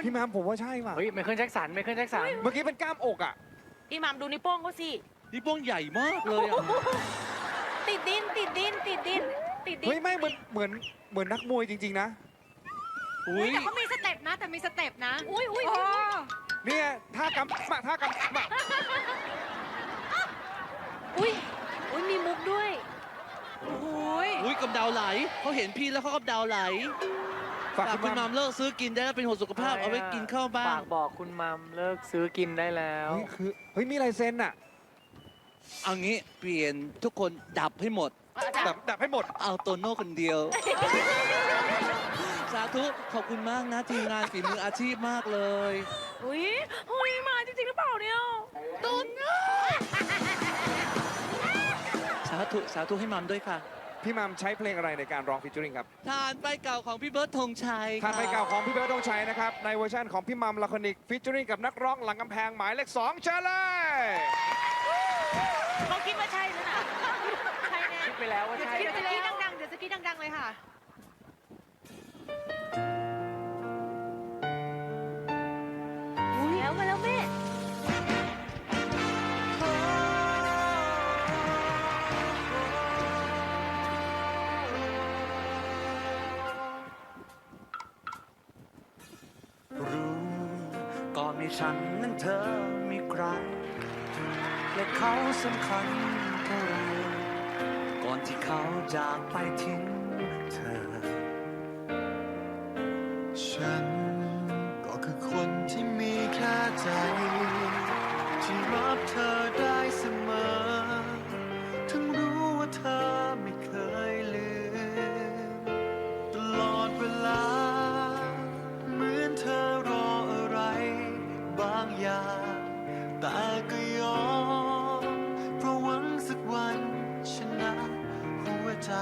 คุณพี่แมมผมว่าใช่ว่ะเฮ้ยไมเคิลแจ็คสันไมเคิลแจ็คสันเมื่อกี้เป็นกล้ามอกอะพี่หมัมดูนิ้วโป้งเขาสิ นี่โป้งใหญ่มากเลยอะติดดินติดดินติดดินติดดินเฮ้ยไม่เหมือนเหมือนเหมือนนักมวยจริง ๆ นะ อุ้ยแต่เขามีสเต็ปนะแต่มีสเต็ปนะอุ้ยอุ้ยโอ้เนี่ยท่ากำมาท่ากำมาอุ้ยอุ้ยมีมุกด้วยโหยอุ้ยกำเดาไหลเขาเห็นพี่แล้วเขากำเดาไหล ฝากฝากคุคุณณมัมามมเลิกซื้อกินได้แล้วเป็นห่วงสุขภาพอะไรอะเอาไว้กินข้าวบ้าฝางกบอกคุณมัมเลิกซื้อกินได้แล้ว เฮ้ยคือเฮ้ยมีลายเซ็นอะเอางี้เปลี่ยนทุกคนดับให้หมด ดับดับให้หมด เอาโตโน่คนเดียว สาธุขอบคุณมากนะทีมงานฝีมืออาชีพมากเลย อุ้ยเฮ้ยมาจริงๆหรือเปล่าเนี่ยตุนสาธุสาธุให้มัมด้วยค่ะ พี่มัมใช้เพลงอะไรในการร้องฟิชเจอริงครับทานไปเก่าของพี่เบิร์ดธงชัยทานไปค่ะเก่าของพี่เบิร์ดธงชัยนะครับในเวอร์ชันของพี่มัมลาคอนิกฟิชเจอริงกับนักร้องหลังกำแพงหมายเลขสองเชิญเลยเขาคิดว่าใช่หรือเปล่าใช่แน่คิดไปแล้วว่าใช่เดี๋ยวจะกรีดดังๆเดี๋ยวจะกรีดดังๆเลยค่ะอุ้ยแล้วมาแล้วแม่ ฉันนั้นเธอมีใคร และเขาสำคัญเท่าไร ก่อนที่เขาจากไปทิ้งเธอ ฉันก็คือคนที่มีแค่ใจ ที่รับเธอได้ ก็ยอม เพราะหวังสักวันชนะหัวใจ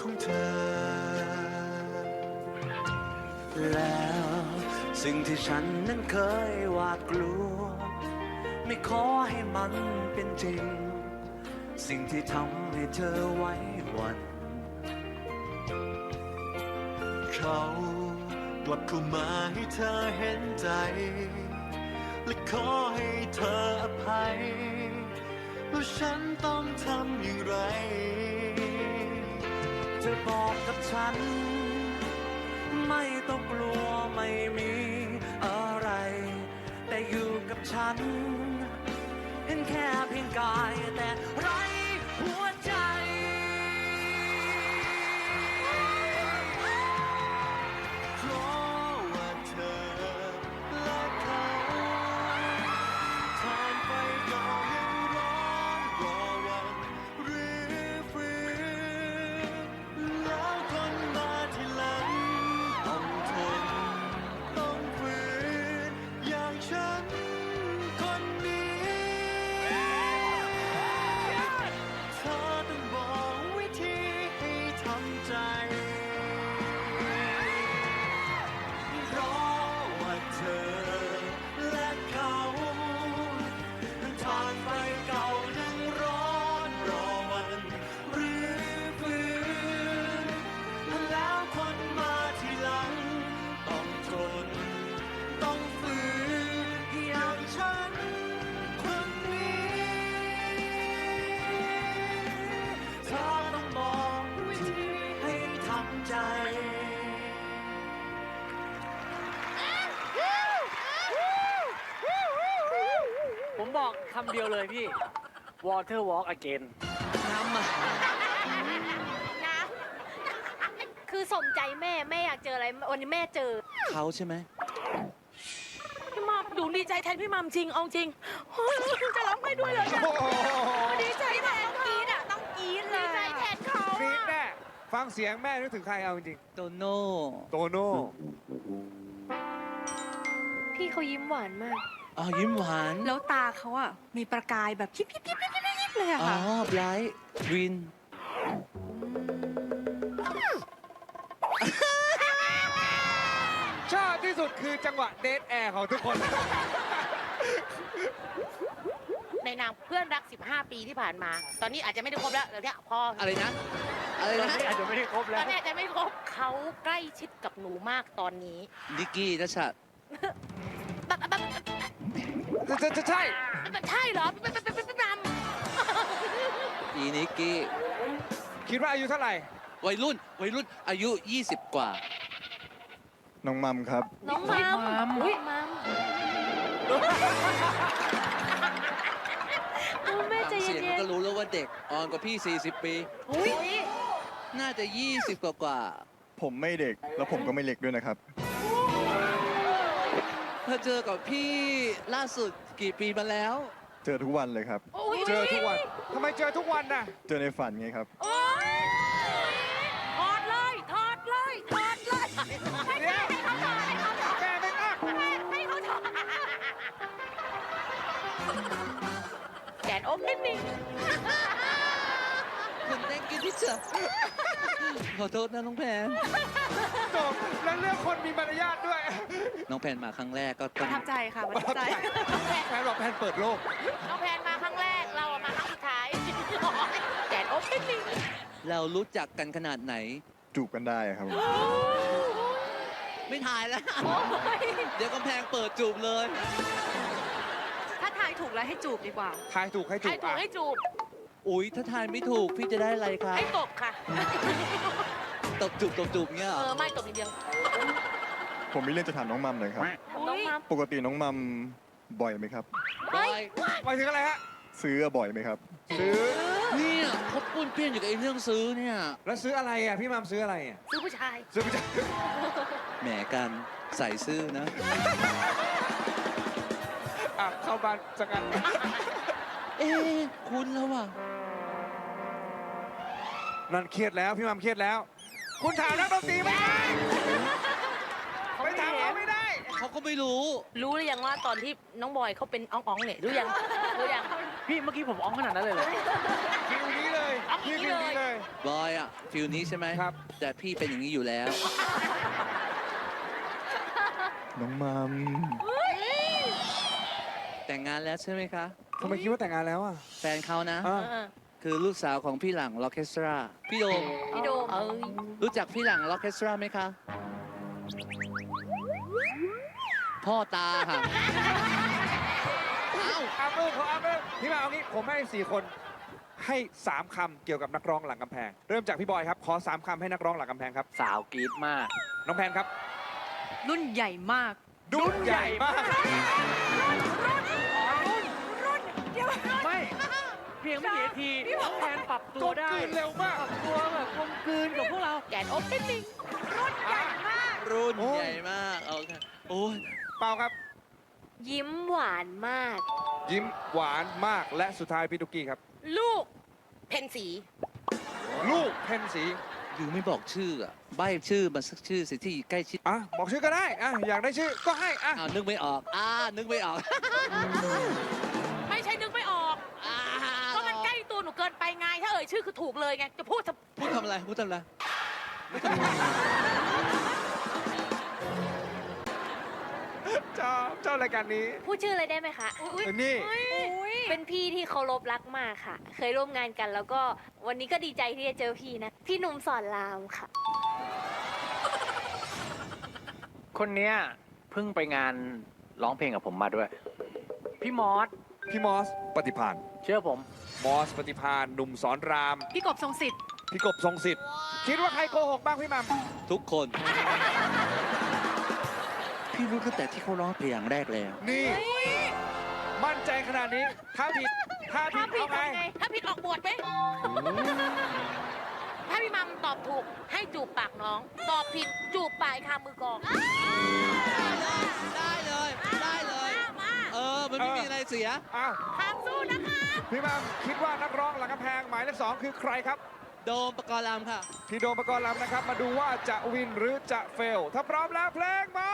ของเธอ แล้วสิ่งที่ฉันนั้นเคยหวาดกลัว ไม่ขอให้มันเป็นจริง สิ่งที่ทำให้เธอไว้วัน เขากลับเข้ามาให้เธอเห็นใจ และขอให้เธออภัยแล้วฉันต้องทำอย่างไรจะบอกกับฉัน ไม่ต้องกลัวไม่มีอะไร แต่อยู่กับฉัน เห็นแค่เพียงกายแต่ไรหัวำเดียวเลยพี่ water walk again น้ำมานะ คือสมใจแม่แม่อยากเจออะไร วันนี้แม่เจอ เขาใช่ไหมพี่มัมดูดีใจแทนพี่มัมจริงเอาจริงเฮ้ยจะร้องไห้ด้วยเลยอะโอ้โหดีใจแทนกรีดอะต้องกรีดเลยดีใจแทนเขากรี๊ดอะแน่ฟังเสียงแม่นึกถึงใครเอาจริงโตโน่ๆโตโน่พี่เขายิ้มหวานมาก อ๋อยิ้มหวาน แล้วตาเขาอะมีประกายแบบยิบยิบยิบยิบยิบยิบเลยอะอ๋อค่ะไบรท์วิน ชอบที่สุดคือจังหวะเดทแอร์ของทุกคน ในนามเพื่อนรัก 15 ปีที่ผ่านมา ตอนนี้อาจจะไม่ได้ครบแล้วเดี๋ยวเนี้ยพออะไรนะ อะไรตอนนะนี้อาจจะไม่ได้ครบตแล้อวนนี้อาจจะไม่ครบเขาใกล้ชิดกับหนูมากตอนนี้นิกกี้นัชชา แบบแบบ จะจะใช่แบบใช่เหรอแบบแบบแบบแบบแบบอีนิกกี้คิดว่าอายุเท่าไหร่ วัยรุ่น วัยรุ่นอายุ 20 กว่า น้องมัมครับน้องมัมอุ้ยมัมโอ้แม่ใจเสียงเย็นก็รู้แล้วว่าเด็ก อ่อนกว่าพี่ 40 ปี ๆอุ้ยน่าจะ 20 กว่ากว่าผมไม่เด็กแล้วผมก็ไม่เล็กด้วยนะครับ เธอเจอกับพี่ล่าสุดกี่ปีมาแล้ว เจอทุกวันเลยครับอุ้ยเจอทุกวันทำไมเจอทุกวันน่ะ เจอในฝันไงครับ โอ้ยถอดเลยถอดเลยถอดเลยให้เดี๋ยวเขาถอดให้เขาถอดแม่ไม่อักให้เขาถอดแขนอมนิดนึง คุณแตงกินที่เจอขอโทษนะน้องแพน จบแล้วเรื่องคนมีมารยาทด้วยน้องแพนมาครั้งแรกก็ปต้อระงทับใจค่ะประทับใจแพนบอกแพนเปิดโลก น้องแพนมาครั้งแรกเราอะมาครั้งสุดท้ายแขนอมนิดนึงเรารู้จักกันขนาดไหน จูบกันได้ครับไม่ถ่ายแล้ว เดี๋ยวกำแพงเปิดจูบเลย ถ้าทายถูกแล้วให้จูบดีกว่า ทายถูกให้ถูให้กถูกอะให้จูบ อุ๊ย ถ้าทายไม่ถูกพี่จะได้อะไรครับให้ตบค่ะ ตบจูบตบจูบเงี้ยเหรเอออ ไม่ตบนิดเดียวผมมีเรื่องจะถามน้องมัมหน่อยครับ น้องมัมปกติน้องมัมบ่อยไหมครับบอยหมายถึงอะไรฮะ ซื้อบ่อยไหมครับ ซื้อ เนี่ยเขาปุ้นเปี้ยนอยู่กับไอ้เรื่องซื้อเนี่ย แล้วซื้ออะไรอะ พี่มัมซื้ออะไรอะ ซื้อผู้ชาย ซื้อไปจากแหมกันใส่ซื้อนะ อะเข้าบ้านสักอัน เอ๊ะคุณแล้วอะ นั่นเครียดแล้วพี่มัมเครียดแล้ว คุณถามนักดนตรีไม่ได้ไปถามเขาไม่ได้ เขาก็ไม่รู้ รู้หรือยังว่าตอนที่น้องบอยเขาเป็นอ่องๆเนี่ยรู้ยังรู้ยัง พี่เมื่อกี้ผมอ้องขนาดนั้นเลยเหรอ ฟิวนี้เลยเอาอย่างนี้พี่ฟิวนี้เลเลยยบอยอะฟิลนี้ใช่ไหมครับ แต่พี่เป็นอย่างนี้อยู่แล้ว น้องมัมแต่งงานแล้วใช่ไหมคะ ทำไมคิดว่าแต่งงานแล้วอะแฟนเขานะ อะเออ คือลูกสาวของพี่หลังล็อกเคสตราพี่โดมพี่โดมเอ้ยรู้จักพี่หลังล็อกเคสตราไหมคะ พ่อตาค่ะอ้าวอาเบอร์ขออาเบอร์พี่มาเอางี้ผมให้สี่คนให้สามคำเกี่ยวกับนักร้องหลังกำแพง เริ่มจากพี่บอยครับ ขอสามคำให้นักร้องหลังกำแพงครับ สาวกรี๊ดมาก น้องแพนครับ รุ่นใหญ่มาก ดุนใหญ่มากไม่ เพียงไม่กี่นาทีแทนปรับตักวลมได้กลืนเร็วมาก ปรับตัวแบบกลมกลืนกับพวกเรา แกนอบนิดนึงรุ่นโอ้ย ใหญ่มากเอาค่ะโอ้ยเปล่าครับ ยิ้มหวานมาก ยิ้มหวานมากและสุดท้ายพี่ตุกกี้ครับ ลูก เพนสีลูกเพนสีอยู่ไม่บอกชื่ออะใบชื่อมาสักชื่อสิที่ใกล้ชิดอะบอกชื่อก็ได้อะอยากได้ชื่อก็ให้อะอ้าวนึกไม่ออกอ่านึกไม่ออก ถ้าเอ่ยชื่อคือถูกเลยไง จะพูดจะพูดทำอะไรพูดทำอะไรชอบชอบรายการนี้ พูดชื่อเลยได้ไหมคะนี่เป็นพี่ที่เคารพรักมากค่ะ เคยร่วมงานกันแล้วก็วันนี้ก็ดีใจที่จะเจอพี่นะ พี่หนุ่มสอนรามค่ะ คนเนี้ยเพิ่งไปงานร้องเพลงกับผมมาด้วย พี่มอส พี่มอสปฏิพานเชื่อผม มอสปฏิพานหนุ่มสอนราม พี่กบทรงสิทธิ์พี่กบทรงสิทธิ์คิดว่าใครโกหกบ้างพี่มัมทุกคน พี่รู้ตั้งแต่ที่เขาร้องเพลงอย่างแรกแล้ว นี่ มั่นใจขนาดนี้ ถ้าผิด ถ้าผิถ้าดผิดเอาไง ทำไงถ้าผิดออกบวชไหมถ้าพี่มัมตอบถูกให้จูบปากน้อง ตอบผิดจูบปลายคามือกอง ได้เลย ได้เลย มา เออ มันไม่มีอะไรเสีย อ้าวทางสู้นะคะพี่มัมคิดว่านักร้องหลังกำแพงหมายเลขสองคือใครครับ โดมปกรณ์ลำค่ะ พี่โดมปกรณ์ลำนะครับ มาดูว่าจะวินหรือจะเฟล ถ้าพร้อมแล้วเพลงมา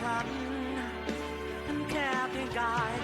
ฉัน มันแค่เพียงกาย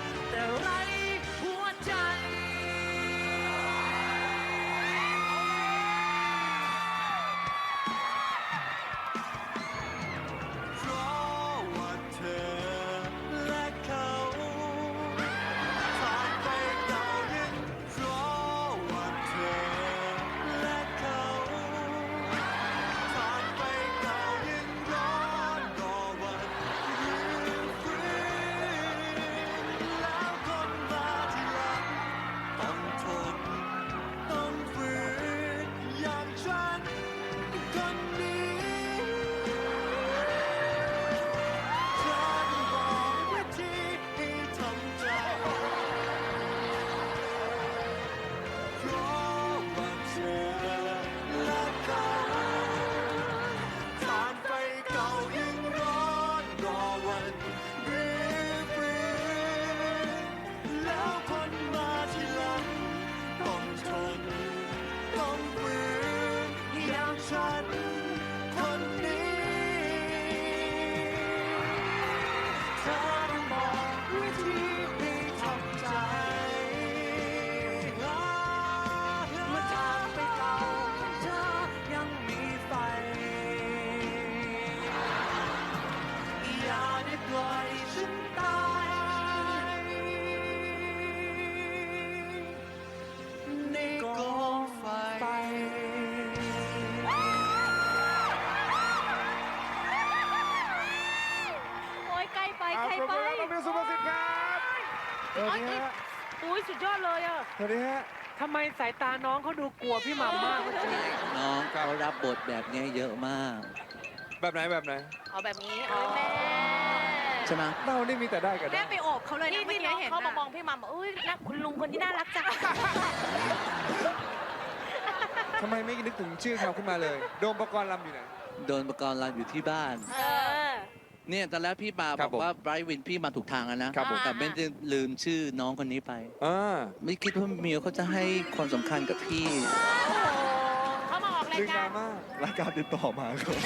ไมสายตาน้องเขาดูกลัวพี่หม่ำมากเมื่อกี้น้องเขารับบทแบบเนี้ยเยอะมาก แบบไหนแบบไหนเอาแบบนี้เอาแม่ใช่ไหมเรานี่มีแต่ได้กับแม่ได้ไปโอบเขาเลยนี่นะเมื่อที่กี้น้องเห็นเขามาน่ะมองพี่มัมบอกอุ้ยนะคุณลุงคนที่น่ารักจังทำไมไม่นึกถึงชื่อเขาขึ้นมาเลย โดมประกรณ์ลำอยู่ไหนโดนประกรณ์รันอยู่ที่บ้าน เออ เนี่ยตอนแรกพี่มาครับบอกว่าไบรท์วินพี่มาถูกทางแล้วนะครับผม แต่ไม่ได้ลืมชื่อน้องคนนี้ไป อ่า ไม่คิดว่ามิวเขาจะให้ความสำคัญกับพี่ โอ้โหเขามาออกรายดึงดการา รม่ารายการติดต่อมาครับ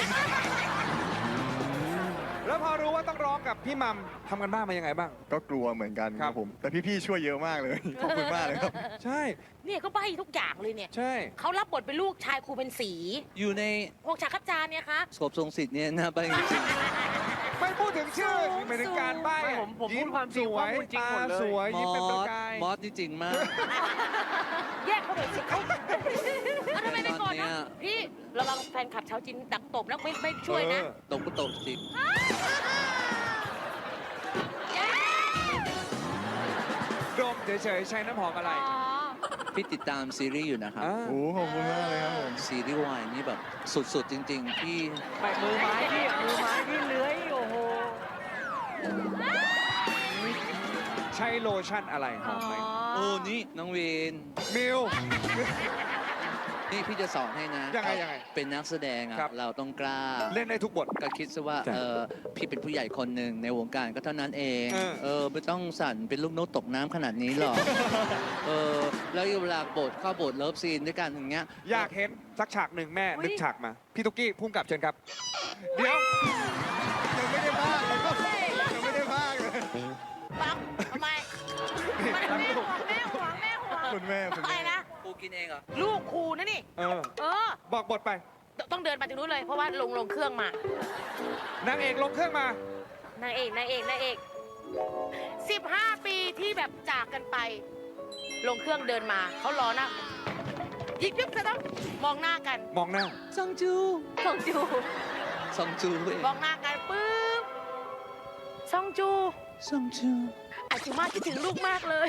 แล้วพอรู้ว่าต้องร้องกับพี่มัมทำกันบ้านมายังไงบ้าง ก็กลัวเหมือนกันคครัรับ บผม แต่พี่ๆช่วยเยอะมากเลย ขอบคุณมากเลยครับ ใช่ เนี่ยก็ใบทุกอย่างเลยเนี่ย ใช่ เขารับบทเป็นลูกชายครูเป็นสีอยู่ในพวกฉากคับจานเนี่ยคะสบทรงสิทธิ์เนี่ยนะไปจริงไม่ พูดถึงชื่อหมายถึงการใบ้ไม่ผมผมพูดความจริงสวข้อยมูลจริงตาหมดเลยสวยๆมยิ้มอเป็นประสกาย มอสนี่จริงมาก แยกเขาเลยสิเขาเอาทำไมไม่ก่อนตอนเนี้นะย พี่ระวังแฟนขับชาวจีนดักตบแล้วไม่ไม่ช่วยนะเออตกก็ตกสิดมเฉยๆใช้น้ำหอมอะไรอ๋อพี่ติดตามซีรีส์อยู่นะครับอ่าโอ้ขอบคุณมากเลยครับผม ซีรีส์วายนี่แบบสุดๆจริงๆพี่ ไปมือไม้พี่มือไม้พี่เลื้อย ใช้โลชั่นอะไรหอมไหมโอ้นี่น้องเวนมิว นี่พี่จะสอนให้นะยังไงยังไงเป็นนักแสดงอะครับ เราต้องกล้าเล่นได้ทุกบท ก็คิดซะว่าจ้ะเออพี่เป็นผู้ใหญ่คนหนึ่งในวงการก็เท่านั้นเองเออ เออไม่ต้องสั่นเป็นลูกนกตกน้ำขนาดนี้หรอกเออแล้วเวลาบทเข้าบทเลิฟซีนด้วยกันอย่างเงี้ยอยากเห็นสักฉากหนึ่งแม่นึกฉากมา พี่ตุ๊กกี้พุ่งกลับเชิญครับ เดี๋ยว คุณแม่คุณอะไรแม่นะกูกินเองเหรอ ลูกครูนะนี่ เออ เออ บอกบทไปต้องเดินมาถึงนู้นเลย เพราะว่าลงลงเครื่องมา นางเอกลงเครื่องมา นางเอกนางเอกนางเอก15 ปีที่แบบจากกันไป ลงเครื่องเดินมาเขารอนะยิบยิบจะต้องมองหน้ากันมองหน้าซองจูของจู ซองจูเองมองหน้ากันปึ๊บซองจูซองจูอาจุมาคิดถึงลูกมากเลย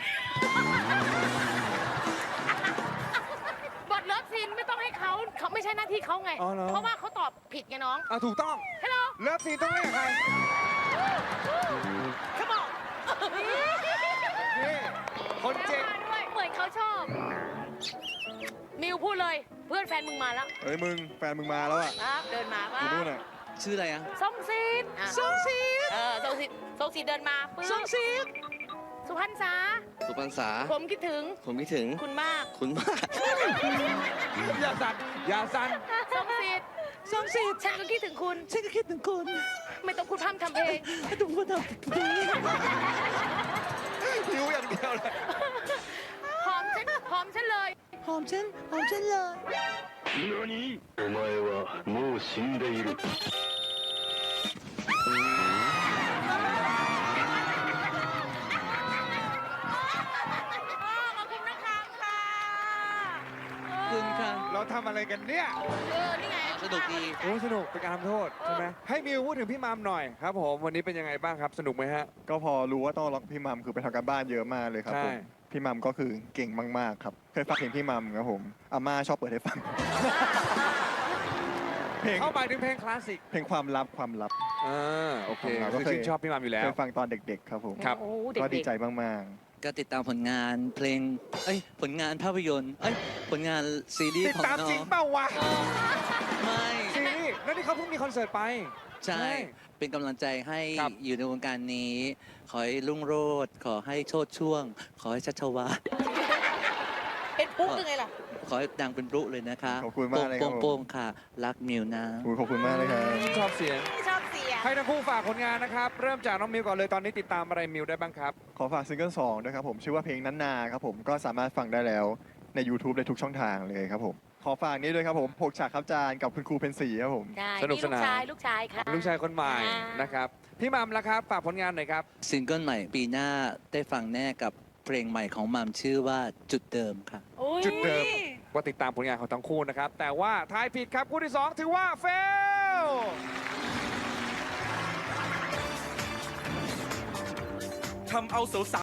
ต้องให้เขาเขาไม่ใช่หน้าที่เขาไง อ๋อเหรอ เพราะว่าเขาตอบผิดไงน้องอะถูกต้อง ฮัลโหลเลิฟซีนต้องเล่นกับใครขบอกนี่คนเจ๋งมาด้วยเหมือนเขาชอบ มิวพูดเลยเพื่อนแฟนมึงมาแล้วเฮ้ยมึง แฟนมึงมาแล้วอะครับเดินมาอว่ายู่นู่นอะ ชื่ออะไรอะส่งซีดส่งซีดเออส่งซีดส่งซีดเดินมาปึ๊บส่งซีด สุพรรณษา สุพรรณษา ผมคิดถึง ผมคิดถึง คุณมาก คุณมาก อย่าสั่นอย่าสั่น ส่งซีด สองสิบ ฉันก็คิดถึงคุณ ฉันก็คิดถึงคุณ ไม่ต้องพูดพร่ำทำเพลง ทุกคนทำเพลง หิวอย่างเดียวเลย หอมฉัน หอมฉันเลย หอมฉันหอมฉันเลย お前はもう死んでいる。 ทำอะไรกันเนี่ยเออ นี่ไงสนุกดี โอ้สนุกเป็นการทำโทษใช่ไหมให้มิวพูดถึงพี่มามหน่อยครับผมวันนี้เป็นยังไงบ้างครับ สนุกไหมฮะ ก็พอรู้ว่าต้องร้องพี่มัมคือไปทำการบ้านเยอะมากเลยครับใช่ ผมพี่มัมก็คือเก่งมากๆครับเคยฟังเพลงพี่มัมครับผมอาม่าชอบเปิดให้ฟัง เพลงเข้าไปถึงเพลงคลาสสิกเพลงความลับความลับ อ่าโอเคเราก็คือเคย ชื่นชอบพี่มามอยู่แล้วเคยฟังตอนเด็ก ๆ ครับผมครับ โอ้โหก็เด็ดีกใจมาก ก็ติดตามผลงานเพลง เอ้ย ผลงานภาพยนตร์เอ้ย ผลงานซีรีติส์ดของตามน้อจริงงเปล่าวะไม่ ซีรีส์แล้วนี่เขาเพิ่งมีคอนเสิร์ตไป ใช่ เป็นกำลังใจให้ครับ อยู่ในวงการนี้ ขอให้รุ่งโรจน์ขอให้โชดช่วง ขอให้ชัชวาลๆเป็นปุ๊กยังไงล่ะ ขอให้ดังเป็นรุเลยนะคะขอบคุณมากเลยครับผม โป้งๆค่ะ รักมิวนะๆอุ๊ยขอบคุณมากเลยครับ ชอบเสียงชอบเสียง ให้ทั้งคู่ฝากผลงานนะครับ เริ่มจากน้องมิวก่อนเลยตอนนี้ติดตามอะไรมิวได้บ้างครับขอฝากซิงเกิลสองด้วยครับผมชื่อว่าเพลงนั้นนาครับผมก็สามารถฟังได้แล้วใน YouTube ได้ทุกช่องทางเลยครับผมขอฝากนี้ด้วยครับผมพกฉากครับจานกับคุณครูเพนสีครับผมใช่สนุกสนานลูกชายลูกชายค่ะ ลูกชายคนใหม่อ่าน นะครับพี่มัมละครับฝากผลงานหน่อยครับ ซิงเกิลใหม่ปีหน้าได้ฟังแน่กับเพลงใหม่ของมัมชื่อว่าจุดเดิมค่ะ อุ๊ย จุดเดิมว่าติดตามผลงานของทั้งคู่นะครับ แต่ว่าทายผิดครับคู่ที่ 2 ถือว่าเฟล ทำเอาสาว